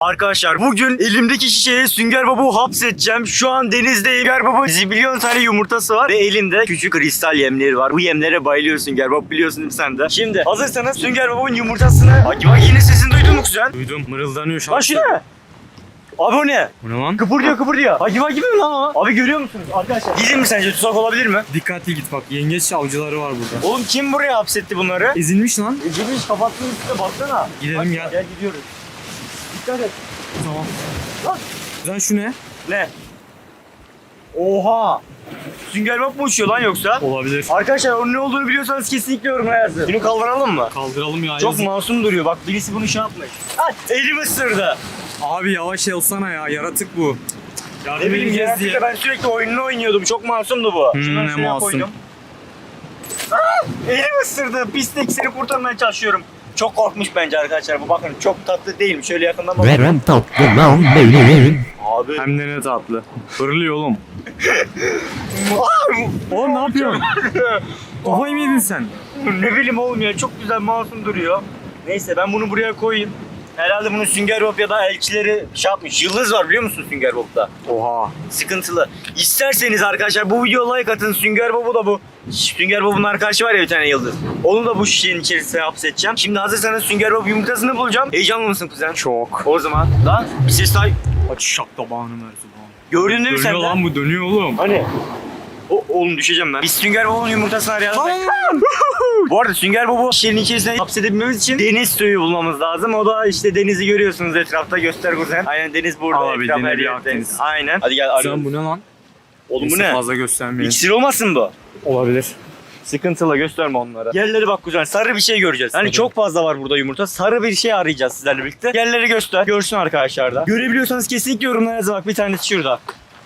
Arkadaşlar bugün elimdeki şişeye Sünger Bob'u hapsedeceğim. Şu an denizdeyim. Sünger Bob'un zibilyon tane yumurtası var ve elinde küçük kristal yemleri var. Bu yemlere bayılıyor Sünger Bob biliyorsun değil mi sen de? Şimdi hazırsanız Sünger Bob'un yumurtasını... Bak, bak yine sesini duydun mu kuzen? Duydum mırıldanıyor şu Lan şu ne? Abi o ne? Bu ne lan? Kıpırdıyor kıpırdıyor. Hagi Vagi mi lan o? Abi görüyor musunuz arkadaşlar? Gidin mi sence tuzak olabilir mi? Dikkatli git bak yengeç avcıları var burada. Oğlum kim buraya hapsetti bunları? Ezilmiş lan. Ecemiş kapattığın üstüne baksana. Gidelim Hadi, gel. Gel gidiyoruz. Dikkat et. Tamam. Lan. Güzel şu ne? Ne? Oha! Sünger Bob mu uçuyor lan yoksa? Olabilir. Arkadaşlar onun ne olduğunu biliyorsanız kesinlikle yorumlara yazın. Bunu kaldıralım mı? Kaldıralım ya. Çok yazık. masum duruyor. Bak birisi bunu şey yapmış. At! Elim ısırdı. Abi yavaş olsana ya yaratık bu. Yardım Ne bileyim ya. diye. Ben sürekli oyununu oynuyordum. Çok masumdu bu. Hmm, Şundan ne masum. koydum. Aa, elim ısırdı. Pislik seni kurtarmaya çalışıyorum. Çok korkmuş bence arkadaşlar bu. Bakın çok tatlı değil mi? Şöyle yakından bakın. Veren tatlı lan benim. Abi. Hem de ne tatlı. Fırlıyor oğlum. Oğlum ne yapıyorsun? Kafayı mı yedin sen? ne bileyim oğlum ya çok güzel masum duruyor. Neyse ben bunu buraya koyayım. Herhalde bunu Sünger Bob ya da elçileri şey yapmış. Yıldız var biliyor musun Sünger Bob'da? Oha. Sıkıntılı. İsterseniz arkadaşlar bu videoya like atın. Sünger Bob'u da bu. Sünger Bob'un arkadaşı var ya bir tane yıldız. Onu da bu şişenin içerisine hapsedeceğim. Şimdi hazırsanız Sünger Bob yumurtasını bulacağım. Heyecanlı mısın kuzen? Çok. O zaman lan bir ses daha... Aç şak tabağını Merzuban. Gördün değil mi sen Dönüyor lan bu dönüyor oğlum. Hani? O, oğlum düşeceğim ben. Biz Sünger Bob'un yumurtasını arayalım. Bu arada Sünger Bob'u şişenin içerisine hapsedebilmemiz için deniz suyu bulmamız lazım. O da işte denizi görüyorsunuz etrafta göster kuzen. Aynen deniz burada. Abi, etraf her deniz, Akdeniz. deniz. Aynen. Hadi gel arayalım. Sen bu ne lan? Oğlum bu Neyse, ne? Fazla göstermeyin. İksir olmasın bu? Olabilir. Sıkıntılı gösterme onlara. Yerleri bak kuzen sarı bir şey göreceğiz. Hani çok fazla var burada yumurta. Sarı bir şey arayacağız sizlerle birlikte. Yerleri göster. Görsün arkadaşlar da. Görebiliyorsanız kesinlikle yorumlara yazın. Bak bir tanesi şurada.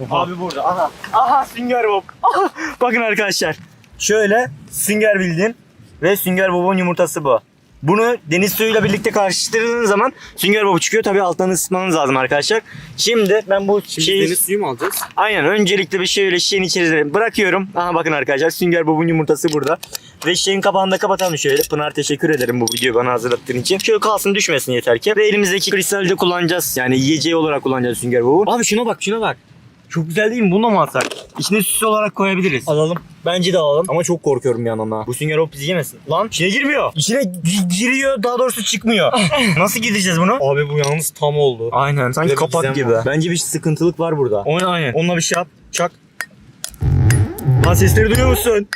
Oha. Abi burada. Aha. Aha Sünger Bob. Aha. Bakın arkadaşlar. Şöyle Sünger bildin. Ve Sünger Bob'un yumurtası bu. Bunu deniz suyuyla birlikte karıştırdığınız zaman Sünger Bob çıkıyor. Tabii alttan ısıtmanız lazım arkadaşlar. Şimdi ben bu Şimdi şeyi... deniz suyu mu alacağız? Aynen öncelikle bir şöyle şişenin içerisine bırakıyorum. Aha bakın arkadaşlar Sünger Bob'un yumurtası burada. Ve şişenin kapağını da kapatalım şöyle. Pınar teşekkür ederim bu videoyu bana hazırlattığın için. Şöyle kalsın düşmesin yeter ki. Ve elimizdeki kristali de kullanacağız. Yani yiyeceği olarak kullanacağız Sünger Bob'u. Abi şuna bak şuna bak. Çok güzel değil mi? Bunu mı alsak? İçine süs olarak koyabiliriz. Alalım. Bence de alalım. Ama çok korkuyorum ha. Bu Sünger Bob bizi yemesin. Lan içine girmiyor. İçine gi- giriyor daha doğrusu çıkmıyor. Nasıl gideceğiz bunu? Abi bu yalnız tam oldu. Aynen sanki bir kapak gizem gibi. var. Bence bir sıkıntılık var burada. Oyna aynen. Onunla bir şey yap. Çak. Lan sesleri duyuyor musun?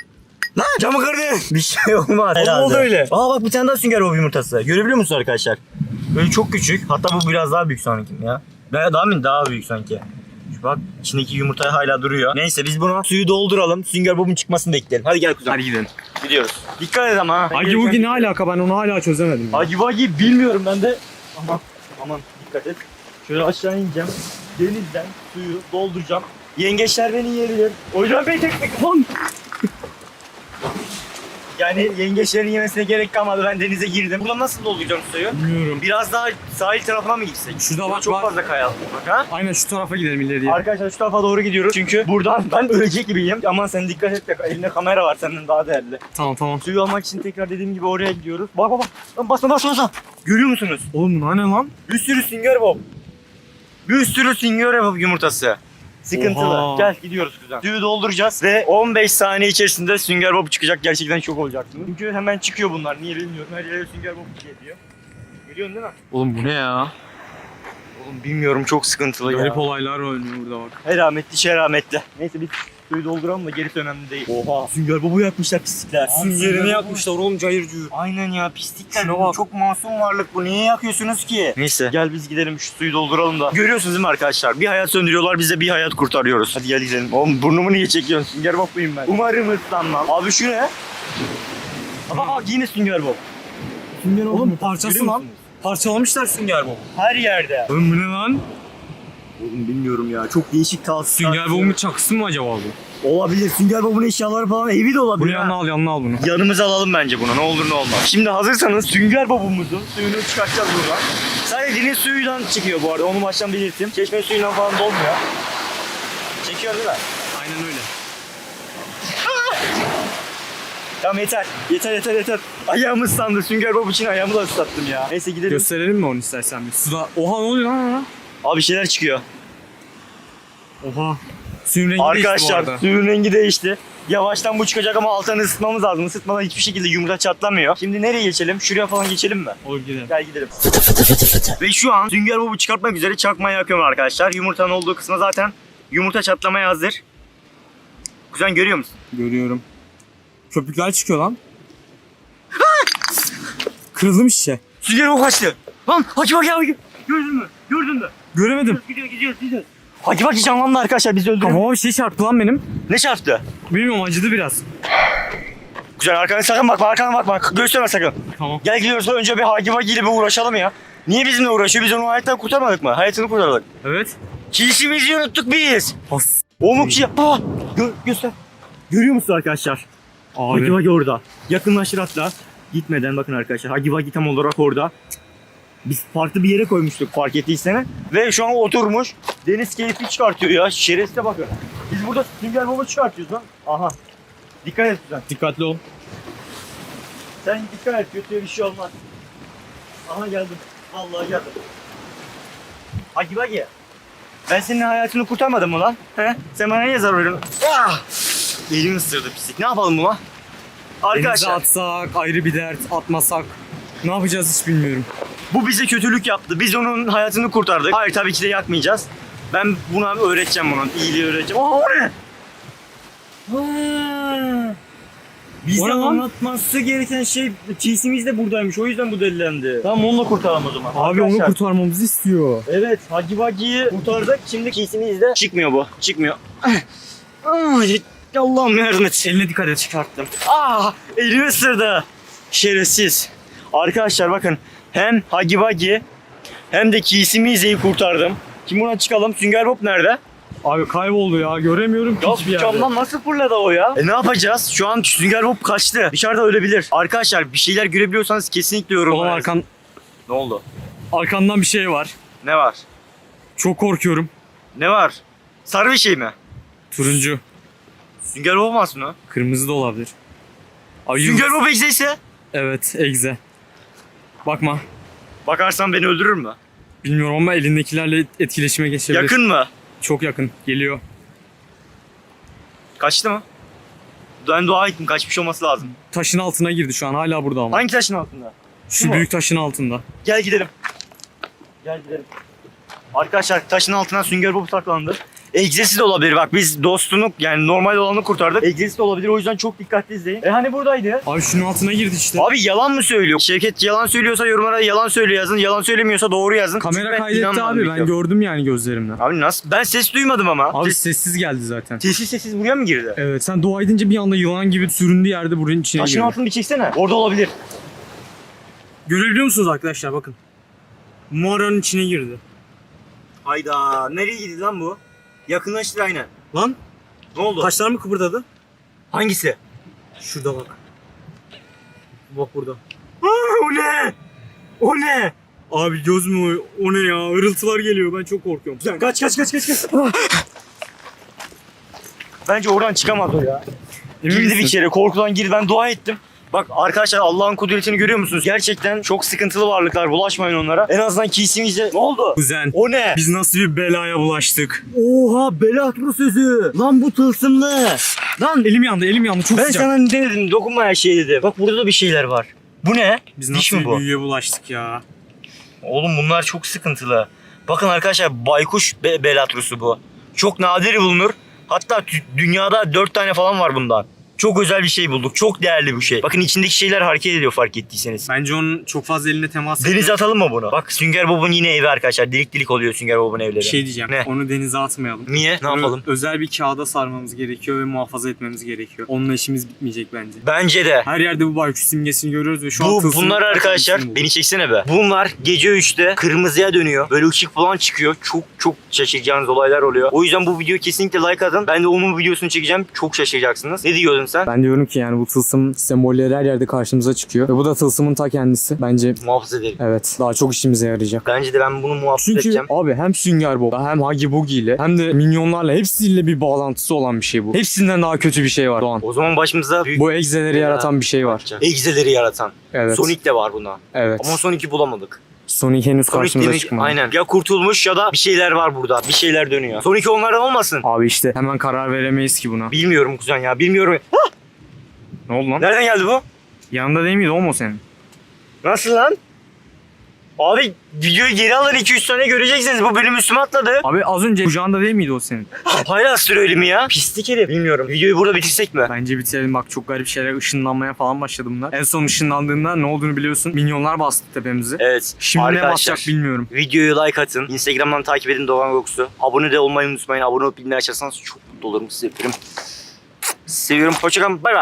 Lan camı kırdı. Bir şey olmaz. Oldu, oldu öyle. Aa bak bir tane daha sünger bob yumurtası. Görebiliyor musunuz arkadaşlar? Böyle çok küçük. Hatta bu biraz daha büyük sanki ya. Daha, daha mı? Daha büyük sanki. Bak içindeki yumurta hala duruyor. Neyse biz buna suyu dolduralım. Sünger bobun çıkmasını bekleyelim. Hadi gel kuzen. Hadi gidelim. Gidiyoruz. Dikkat et ama ha. Hagi Wugi ne alaka ben onu hala çözemedim. ya. Hagi Vagi bilmiyorum ben de. Aman aman dikkat et. Şöyle aşağı ineceğim. Denizden suyu dolduracağım. Yengeçler beni yiyebilir. O yüzden beni tek tek lan. Yani yengeçlerin yemesine gerek kalmadı. Ben denize girdim. Buradan nasıl dolduracağım suyu? Bilmiyorum. Biraz daha sahil tarafına mı gitsek? Şurada bak, çok bak. fazla kaya. Bak ha? Aynen şu tarafa gidelim ileriye. Arkadaşlar şu tarafa doğru gidiyoruz. Çünkü buradan ben ölecek gibiyim. Aman sen dikkat et de elinde kamera var senden daha değerli. Tamam tamam. Suyu almak için tekrar dediğim gibi oraya gidiyoruz. Bak bak bak. Lan basma basma basma. Görüyor musunuz? Oğlum bu ne lan? Bir sürü sünger bob. Bir sürü sünger bob yumurtası. Sıkıntılı. Oha. Gel gidiyoruz kuzen. Suyu dolduracağız ve 15 saniye içerisinde sünger bob çıkacak. Gerçekten çok olacaksınız. Çünkü hemen çıkıyor bunlar. Niye bilmiyorum. Her yere sünger bob geliyor. Görüyorsun değil mi? Oğlum bu ne ya? Oğlum bilmiyorum çok sıkıntılı Garip ya. olaylar oynuyor burada bak. Herametli şerametli. Neyse biz suyu dolduralım da gerisi önemli değil. Oha sünger bobu yakmışlar pislikler. Süngerini yakmışlar oğlum cayır cuyur. Aynen ya pislikler. Şuna bak. Çok masum varlık bu. Niye yakıyorsunuz ki? Neyse gel biz gidelim şu suyu dolduralım da. Görüyorsunuz değil mi arkadaşlar? Bir hayat söndürüyorlar biz de bir hayat kurtarıyoruz. Hadi gel gidelim. Oğlum burnumu niye çekiyorsun? Sünger bob muyum ben? Umarım ıslanmam. Abi şu ne? Bak bak yine sünger bob. Sünger Oğlum, parçası lan. Parçalamışlar sünger bobu. Her yerde. Oğlum bu ne lan? Oğlum bilmiyorum ya. Çok değişik kalsın. Sünger bobumun çakısı mı acaba bu? Olabilir. Sünger bobun eşyaları falan evi de olabilir. Bunu ha. yanına al yanına al bunu. Yanımıza alalım bence bunu ne olur ne olmaz. Şimdi hazırsanız sünger babamızın suyunu çıkartacağız buradan. Sadece deniz suyundan çıkıyor bu arada onu baştan belirteyim. Çeşme suyundan falan dolmuyor. Çekiyor değil mi? Aynen öyle. Tamam yeter. Yeter yeter yeter. Ayağım ıslandı. Sünger Bob için ayağımı da ıslattım ya. Neyse gidelim. Gösterelim mi onu istersen bir? Suda. Oha ne oluyor lan? Abi şeyler çıkıyor. Oha. Suyun rengi değişti bu Arkadaşlar arada. suyun rengi değişti. Yavaştan bu çıkacak ama altını ısıtmamız lazım. Isıtmadan hiçbir şekilde yumurta çatlamıyor. Şimdi nereye geçelim? Şuraya falan geçelim mi? Olur gidelim. Gel gidelim. Ve şu an Sünger Bob'u çıkartmak üzere çakmayı yakıyorum arkadaşlar. Yumurtanın olduğu kısma zaten yumurta çatlamaya hazır. Kuzen görüyor musun? Görüyorum. Köpükler çıkıyor lan. Kırıldı mı şişe? Sünger Bob kaçtı. Lan Hacı bak ya. Gördün mü? Gördün mü? Göremedim. Gidiyor gidiyor gidiyor. Hacı bak canlandı arkadaşlar bizi öldürüyor. Kafama bir şey çarptı lan benim. Ne çarptı? Bilmiyorum acıdı biraz. Güzel arkana sakın bakma arkana bakma. Gösterme sakın. Tamam. Gel gidiyoruz önce bir Hagi Vagi ile bir uğraşalım ya. Niye bizimle uğraşıyor? Biz onu hayattan kurtarmadık mı? Hayatını kurtardık. Evet. Kilişimizi unuttuk biz. Has. Omukçu. Aa, gö göster. Görüyor musun arkadaşlar? Hagi Abi. Vagi orada. Yakınlaştır hatta. Gitmeden bakın arkadaşlar. Hagi Vagi tam olarak orada. Biz farklı bir yere koymuştuk fark ettiyseniz. Ve şu an oturmuş. Deniz keyfi çıkartıyor ya. Şerefsize bakın. Biz burada Sünger Bob'u çıkartıyoruz lan. Aha. Dikkat et güzel. Dikkatli ol. Sen dikkat et kötüye bir şey olmaz. Aha geldim. Vallahi geldim. Hagi Vagi. Ben senin hayatını kurtarmadım mı lan? He? Sen bana niye zarar veriyorsun? Ah! Elimi ısırdı pislik. Ne yapalım buna? Denize Arkadaşlar atsak ayrı bir dert, atmasak. Ne yapacağız hiç bilmiyorum. Bu bize kötülük yaptı. Biz onun hayatını kurtardık. Hayır tabii ki de yakmayacağız. Ben buna öğreteceğim bunun. İyiliği öğreteceğim. Aa o ne? Bize O ne lan? anlatması gereken şey çiğsimiz de buradaymış. O yüzden bu delilendi. Tamam onu da kurtaralım o zaman. Abi onu Arkadaşlar, kurtarmamızı istiyor. Evet Hagi Vagi'yi kurtardık. Şimdi çiğsimiz de çıkmıyor bu. Çıkmıyor. Ay, Allah'ım yardım et. Eline dikkat et. çıkarttım. Ah elimi ısırdı. Şerefsiz. Arkadaşlar bakın hem Hagi Vagi hem de Kisimize'yi kurtardım. Şimdi buradan çıkalım. Sünger Bob nerede? Abi kayboldu ya. Göremiyorum ki Ya hiçbir yerde. camdan nasıl fırladı o ya? E ne yapacağız? Şu an Sünger Bob kaçtı. Dışarıda ölebilir. Arkadaşlar bir şeyler görebiliyorsanız kesinlikle Oğlum yorumlara. arkan, Ne oldu? arkandan bir şey var. Ne var? Çok korkuyorum. Ne var? Sarı bir şey mi? Turuncu. Sünger Bob olmaz mı? Kırmızı da olabilir. Ayı. Sünger Bob egzeyse Evet, egze. Bakma. bakarsan beni öldürür mü? Bilmiyorum ama elindekilerle etkileşime geçebilir. Yakın mı? Çok yakın. Geliyor. Kaçtı mı? Ben dua ettim kaçmış olması lazım. Taşın altına girdi şu an. Hala burada ama. Hangi taşın altında? Şu mu? büyük taşın altında. Gel gidelim. Gel gidelim. Arkadaşlar taşın altına Sünger Bob saklandı. Egzesi de olabilir bak biz dostunu yani normal olanı kurtardık. Egzesi de olabilir o yüzden çok dikkatli izleyin. E hani buradaydı? Abi şunun altına girdi işte. Abi yalan mı söylüyor? Şevket yalan söylüyorsa yorumlara yalan söylüyor yazın. Yalan söylemiyorsa doğru yazın. Çünkü Kamera ben kaydetti inanmadım abi. Ben gördüm yani gözlerimle. Abi nasıl? Ben ses duymadım ama. Abi Ses, sessiz geldi zaten. sessiz sessiz buraya mı girdi? Evet sen dua edince bir anda yılan gibi süründü yerde buranın içine Taşın girdi. altını bir çeksene. Orada olabilir. Görebiliyor musunuz arkadaşlar bakın. Mağaranın içine girdi. Hayda. Nereye gitti lan bu? Yakınlaştır aynen. Lan Ne oldu? taşlar mı kıpırdadı? Hangisi? Şurada bak. Bak burada. Aa, o ne? O ne? Abi göz mü o? O ne ya? Irıltılar geliyor. Ben çok korkuyorum. Güzel, kaç kaç kaç kaç kaç. Bence oradan çıkamaz o ya. Girdi bir kere korkudan girdi ben dua ettim. Bak arkadaşlar Allah'ın kudretini görüyor musunuz? Gerçekten çok sıkıntılı varlıklar bulaşmayın onlara. En azından kisimizde ne oldu? Kuzen. O ne? Biz nasıl bir belaya bulaştık? Oha Belatro sözü. Lan bu tılsımlı. Lan Elim yandı, elim yandı. Çok ben sıcak. sana ne dedim dokunma her şey dedim. Bak burada da bir şeyler var. Bu ne? Biz Diş nasıl mi bir bu? büyüye bulaştık ya? Oğlum bunlar çok sıkıntılı. Bakın arkadaşlar baykuş be- belatrusu bu. Çok nadir bulunur. Hatta dünyada 4 tane falan var bundan. Çok özel bir şey bulduk. Çok değerli bu şey. Bakın içindeki şeyler hareket ediyor fark ettiyseniz. Bence onun çok fazla eline temas Denize atalım mı bunu? Bak Sünger Bob'un yine evi arkadaşlar. Delik delik oluyor Sünger Bob'un evleri. Bir şey diyeceğim. Ne? Onu denize atmayalım. Niye? Ne Onu yapalım? Özel bir kağıda sarmamız gerekiyor ve muhafaza etmemiz gerekiyor. Onunla işimiz bitmeyecek bence. Bence de. Her yerde bu baykuş simgesini görüyoruz ve şu an Bu tılsım- bunlar arkadaşlar beni çeksene be. Bunlar gece 3'te kırmızıya dönüyor. Böyle ışık falan çıkıyor. Çok çok şaşıracağınız olaylar oluyor. O yüzden bu videoya kesinlikle like atın. Ben de onun videosunu çekeceğim. Çok şaşıracaksınız. Ne diyordun sen? Ben diyorum ki yani bu tılsım sembolleri her yerde karşımıza çıkıyor. Ve bu da tılsımın ta kendisi. Bence Muhafaza edelim. evet daha çok işimize yarayacak. Bence de ben bunu muhafaza Çünkü edeceğim. abi hem Sünger Bob'la hem Huggy Buggy ile hem de minyonlarla hepsiyle bir bağlantısı olan bir şey bu. Hepsinden daha kötü bir şey var Doğan. O zaman başımıza büyük Bu egzeleri yaratan bir şey var. egzeleri yaratan. Evet. Sonic de var buna. Evet. Ama Sonic'i bulamadık. Sonic henüz Sonic karşımıza demiş, çıkmadı. aynen. Ya kurtulmuş ya da bir şeyler var burada. Bir şeyler dönüyor. Sonic onlardan olmasın. Abi işte hemen karar veremeyiz ki buna. Bilmiyorum kuzen ya bilmiyorum. Ne oldu lan? Nereden geldi bu? Yanında değil miydi o mu senin? Nasıl lan? Abi videoyu geri alın 2-3 saniye göreceksiniz. Bu bölüm üstüme atladı. Abi az önce kucağında değil miydi o senin? Haylastır öyle mi ya? Pislik herif. Bilmiyorum. Videoyu burada bitirsek mi? Bence bitirelim bak çok garip şeyler ışınlanmaya falan başladı bunlar. En son ışınlandığında ne olduğunu biliyorsun. Minyonlar bastı tepemizi. Evet. Şimdi ne basacak bilmiyorum. Videoyu like atın. Instagram'dan takip edin Doğan Goks'u. Abone de olmayı unutmayın. Abone olup bildirimleri açarsanız çok mutlu olurum. Sizi öpüyorum. Seviyorum. Hoşçakalın. Bay bay.